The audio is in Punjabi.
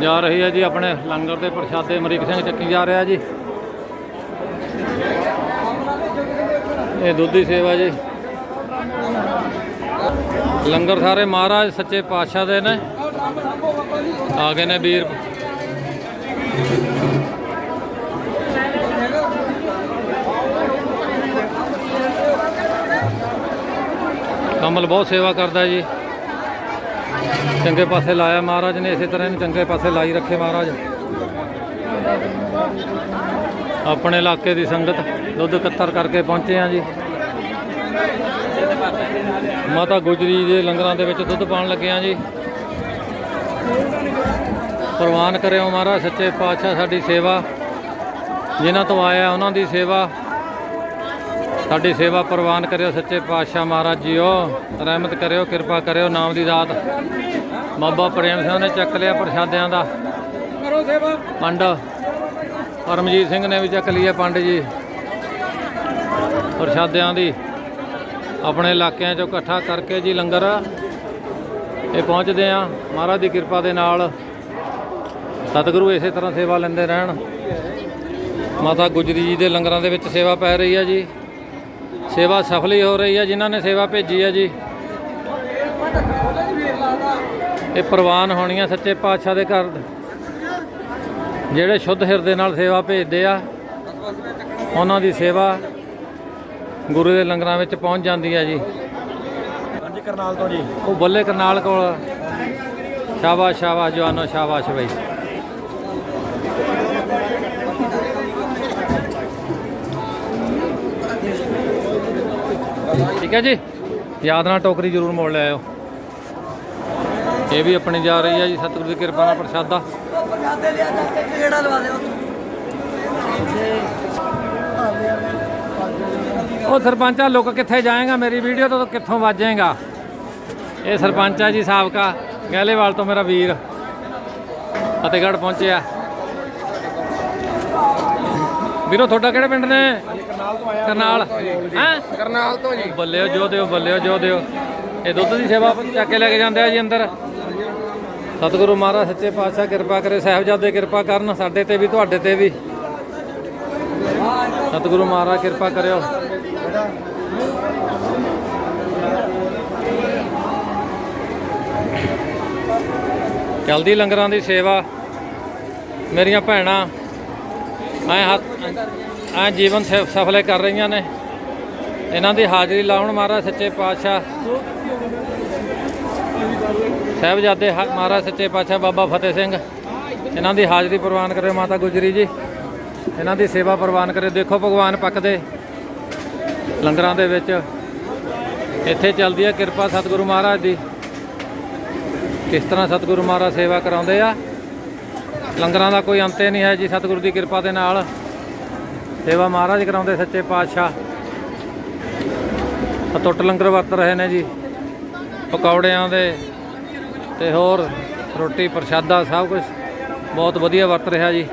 ਜਾ ਰਹੀ ਹੈ ਜੀ ਆਪਣੇ ਲੰਗਰ ਦੇ ਪ੍ਰਸ਼ਾਦੇ ਅਮਰੀਕ ਸਿੰਘ ਚੱਕੀ ਜਾ ਰਿਹਾ ਜੀ। ਇਹ ਦੁੱਧ ਦੀ ਸੇਵਾ ਜੀ। ਲੰਗਰ ਸਾਰੇ ਮਹਾਰਾਜ ਸੱਚੇ ਪਾਤਸ਼ਾਹ ਦੇ ਨੇ। ਆ ਗਏ ਨੇ ਵੀਰ। ਕਮਲ ਬਹੁਤ ਸੇਵਾ ਕਰਦਾ ਜੀ। ਚੰਗੇ ਪਾਸੇ ਲਾਇਆ ਮਹਾਰਾਜ ਨੇ, ਇਸੇ ਤਰ੍ਹਾਂ ਇਹਨੂੰ ਚੰਗੇ ਪਾਸੇ ਲਾਈ ਰੱਖੇ ਮਹਾਰਾਜ। ਆਪਣੇ ਇਲਾਕੇ ਦੀ ਸੰਗਤ ਦੁੱਧ ਇਕੱਤਰ ਕਰਕੇ ਪਹੁੰਚੇ ਆ ਜੀ। ਮਾਤਾ ਗੁਜਰੀ ਦੇ ਲੰਗਰਾਂ ਦੇ ਵਿੱਚ ਦੁੱਧ ਪਾਣ ਲੱਗੇ ਆ ਜੀ। ਪ੍ਰਵਾਨ ਕਰਿਓ ਮਹਾਰਾਜ, ਸੱਚੇ ਪਾਤਸ਼ਾਹ ਸਾਡੀ ਸੇਵਾ। ਜਿਨ੍ਹਾਂ ਤੋਂ ਆਇਆ ਉਹਨਾਂ ਦੀ ਸੇਵਾ। ਸਾਡੀ ਸੇਵਾ ਪ੍ਰਵਾਨ ਕਰਿਓ ਸੱਚੇ ਪਾਤਸ਼ਾਹ ਮਹਾਰਾਜ ਜੀਓ। ਰਹਿਮਤ ਕਰਿਓ ਕਿਰਪਾ ਕਰਿਓ ਨਾਮ ਦੀ ਦਾਤ ਬਾਬਾ ਪ੍ਰੇਮ ਸਿੰਘ ਨੇ ਚੱਕ ਲਿਆ ਪ੍ਰਸ਼ਾਦਿਆਂ ਦਾ। ਕਰੋ ਸੇਵਾ। ਪੰਡ। ਪਰਮਜੀਤ ਸਿੰਘ ਨੇ ਵੀ ਚੱਕ ਲਿਆ ਪੰਡ ਜੀ। ਪ੍ਰਸ਼ਾਦਿਆਂ ਦੀ। ਆਪਣੇ ਇਲਾਕਿਆਂ ਚੋਂ ਇਕੱਠਾ ਕਰਕੇ ਜੀ ਲੰਗਰ। ਇਹ ਪਹੁੰਚਦੇ ਆ ਮਹਾਰਾਜ ਦੀ ਕਿਰਪਾ ਦੇ ਨਾਲ। ਸਤਿਗੁਰੂ ਇਸੇ ਤਰ੍ਹਾਂ ਸੇਵਾ ਲੈਂਦੇ ਰਹਿਣ। ਮਾਤਾ ਗੁਜਰੀ ਜੀ ਦੇ ਲੰਗਰਾਂ ਦੇ ਵਿੱਚ ਸੇਵਾ ਪੈ ਰਹੀ ਹੈ ਜੀ। ਸੇਵਾ ਸਫਲ ਹੀ ਹੋ ਰਹੀ ਹੈ ਜਿਨ੍ਹਾਂ ਨੇ ਸੇਵਾ ਭੇਜੀ ਹੈ ਜੀ। ਇਹ ਪ੍ਰਵਾਨ ਹੋਣੀਆਂ ਸੱਚੇ ਪਾਤਸ਼ਾਹ ਦੇ ਘਰ। ਜਿਹੜੇ ਸ਼ੁੱਧ ਹਿਰਦੇ ਨਾਲ ਸੇਵਾ ਭੇਜਦੇ ਆ ਉਹਨਾਂ ਦੀ ਸੇਵਾ ਗੁਰੂ ਦੇ ਲੰਗਰਾਂ ਵਿੱਚ ਪਹੁੰਚ ਜਾਂਦੀ ਹੈ ਜੀ। ਹਾਂਜੀ ਕਰਨਾਲ ਤੋਂ ਜੀ। ਉਹ ਬੱਲੇ ਕਰਨਾਲ ਕੋਲ। ਸ਼ਾਬਾਸ਼ ਸ਼ਾਬਾਸ਼ ਜਵਾਨੋ ਸ਼ਾਬਾਸ਼ ਬਈ। ਠੀਕ ਹੈ ਜੀ? ਯਾਦ ਨਾਲ ਟੋਕਰੀ ਜ਼ਰੂਰ ਮੋੜ ਲੈ ਆਇਓ ਇਹ ਵੀ ਆਪਣੀ ਜਾ ਰਹੀ ਹੈ ਜੀ, ਸਤਿਗੁਰੂ ਦੀ ਕਿਰਪਾ ਨਾਲ ਪ੍ਰਸ਼ਾਦਾ। ਪ੍ਰਸ਼ਾਦੇ ਲਿਆ ਜਾ ਕੇ ਕਿਹੜਾ ਲਵਾ ਦਿਓ ਉਹ ਸਰਪੰਚਾ, ਲੋਕ ਕਿੱਥੇ ਜਾਏਗਾ ਮੇਰੀ ਵੀਡੀਓ ਤੋਂ? ਕਿੱਥੋਂ ਵਾਜੇਗਾ? ਇਹ ਸਰਪੰਚ ਆ ਜੀ, ਸਾਬਕਾ। ਗਹਿਲੇਵਾਲ ਤੋਂ ਮੇਰਾ ਵੀਰ। ਫਤਿਹਗੜ੍ਹ ਪਹੁੰਚਿਆ। ਵੀਰੋ ਤੁਹਾਡਾ ਕਿਹੜੇ ਪਿੰਡ ਨੇ? ਕਰਨਾਲ। ਤੋਂ ਆਇਆ ਕਰਨਾਲ ਹੈ? ਕਰਨਾਲ ਤੋਂ ਜੀ। ਬੱਲਿਓ ਜੋ ਦਿਓ ਬੱਲਿਓ ਜੋ ਦਿਓ। ਇਹ ਦੁੱਧ ਦੀ ਸੇਵਾ ਚੱਕ ਕੇ ਲੈ ਕੇ ਜਾਂਦੇ ਆ ਜੀ ਅੰਦਰ। ਸਤਿਗੁਰੂ ਮਹਾਰਾਜ ਸੱਚੇ ਪਾਤਸ਼ਾਹ ਕਿਰਪਾ ਕਰੇ ਸਾਹਿਬਜ਼ਾਦੇ ਕਿਰਪਾ ਕਰਨ ਸਾਡੇ ਤੇ ਵੀ ਤੁਹਾਡੇ ਤੇ ਵੀ। ਸਤਿਗੁਰੂ ਮਹਾਰਾਜ ਕਿਰਪਾ ਕਰਿਓ। ਚਲਦੀ ਲੰਗਰਾਂ ਦੀ ਸੇਵਾ। ਮੇਰੀਆਂ ਭੈਣਾਂ ਐ ਹੱਥ ਐ ਜੀਵਨ ਸ- ਸਫਲੇ ਕਰ ਰਹੀਆਂ ਨੇ। ਇਹਨਾਂ ਦੀ ਹਾਜ਼ਰੀ ਲਾਉਣ ਮਹਾਰਾਜ ਸੱਚੇ ਪਾਤਸ਼ਾਹ। ਸਾਹਿਬਜ਼ਾਦੇ ਹਾ- ਮਹਾਰਾਜ ਸੱਚੇ ਪਾਤਸ਼ਾਹ ਬਾਬਾ ਫਤਿਹ ਸਿੰਘ। ਇਹਨਾਂ ਦੀ ਹਾਜ਼ਰੀ ਪ੍ਰਵਾਨ ਕਰੇ ਮਾਤਾ ਗੁਜਰੀ ਜੀ। ਇਹਨਾਂ ਦੀ ਸੇਵਾ ਪ੍ਰਵਾਨ ਕਰੇ। ਦੇਖੋ ਭਗਵਾਨ ਪੱਕਦੇ ਲੰਗਰਾਂ ਦੇ ਵਿੱਚ। ਇੱਥੇ ਚੱਲਦੀ ਹੈ ਕਿਰਪਾ ਸਤਿਗੁਰੂ ਮਹਾਰਾਜ ਦੀ। ਕਿਸ ਤਰ੍ਹਾਂ ਸਤਿਗੁਰੂ ਮਹਾਰਾਜ ਸੇਵਾ ਕਰਾਉਂਦੇ ਆ? ਲੰਗਰਾਂ ਦਾ ਕੋਈ ਅੰਤ ਹੀ ਨਹੀਂ ਹੈ ਜੀ, ਸਤਿਗੁਰੂ ਦੀ ਕਿਰਪਾ ਦੇ ਨਾਲ। ਸੇਵਾ ਮਹਾਰਾਜ ਕਰਾਉਂਦੇ ਸੱਚੇ ਪਾਤਸ਼ਾਹ। ਅਟੁੱਟ ਲੰਗਰ ਵਰਤ ਰਹੇ ਨੇ ਜੀ, ਪਕੌੜਿਆਂ ਦੇ ਤੇ ਹੋਰ ਰੋਟੀ ਪ੍ਰਸ਼ਾਦਾ ਸਭ ਕੁਝ ਬਹੁਤ ਵਧੀਆ ਵਰਤ ਰਿਹਾ ਜੀ।